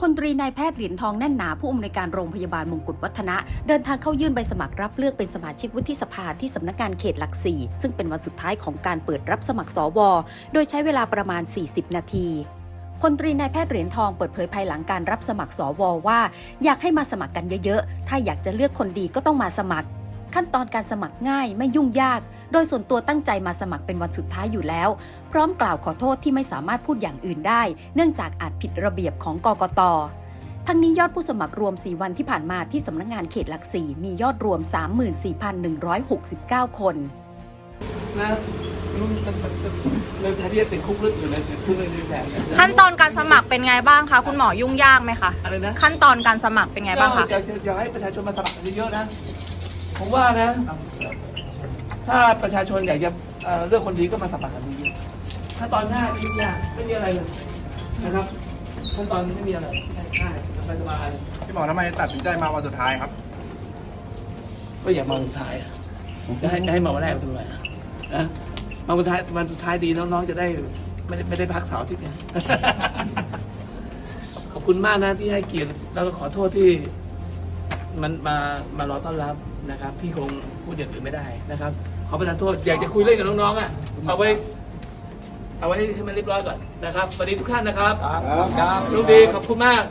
พลตรีนายแพทย์เหรียญทองแน่นหนาผู้อำนวยการโรงพยาบาลมงกุฎวัฒนะ เดินทางเข้ายื่นใบสมัครรับเลือกเป็นสมาชิกวุฒิสภาที่สำนักงานเขตหลักสี่ซึ่งเป็นวันสุดท้ายของการเปิดรับสมัครสว โดยใช้เวลาประมาณ 40 นาทีพลตรีนายแพทย์เหรียญทองเปิดเผยภายหลังการรับสมัครสวว่า อยากให้มาสมัครกันเยอะๆ ถ้าอยากจะเลือกคนดีก็ต้องมาสมัคร ขั้นตอนการสมัครง่ายไม่ยุ่งยาก โดยส่วนตัวตั้งใจมาสมัครเป็นวันสุดท้ายอยู่แล้ว พร้อมกล่าวขอโทษที่ไม่สามารถพูดอย่างอื่นได้ เนื่องจากอาจผิดระเบียบของกกตทั้งนี้ยอดผู้สมัครรวม 4 วันที่ผ่านมาที่สำนักงานเขตหลักสี่มียอดรวม 34,169 คนนะเราแทนที่จะติดคุกลึกอยู่ในติดคุกในแผนขั้นตอนการสมัครเป็นไงบ้างคะคุณหมอยุ่งยากไหมคะอะไรนะขั้นตอนการสมัครเป็นไงบ้างคะอยากจะอยากให้ประชาชนมาสมัครเยอะๆนะ ผมว่านะ ถ้าประชาชนอยากจะเอ่อเลือกคนดีก็มาสมัครกันเยอะๆถ้าตอนหน้าไม่ยุ่งยากไม่มีอะไรเลยนะครับขั้นตอนไม่มีอะไรง่ายๆสบายพี่หมอทำไมตัดสินใจมาวันสุดท้ายครับ ๆก็อย่ามาวันสุดท้ายอะจะให้จะให้มาวันแรกทำไมอะนะมาวันสุดท้ายวันสุดท้ายดีน้องๆจะได้ไม่ได้ไม่ได้พักเสาร์อาที่เนี่ย ขอบคุณมากนะที่ให้เกียรติแล้วก็ขอโทษที่ มันมามารอต้อนรับนะครับ พี่คงพูดอย่างอื่นไม่ได้นะครับ ขอประทานโทษอยากจะคุยเล่นกับน้องๆอะเอาไว้ เอาไว้ให้มันเรียบร้อยก่อนนะครับสวัสดีทุกท่านนะครับครับโชคดีขอบคุณมาก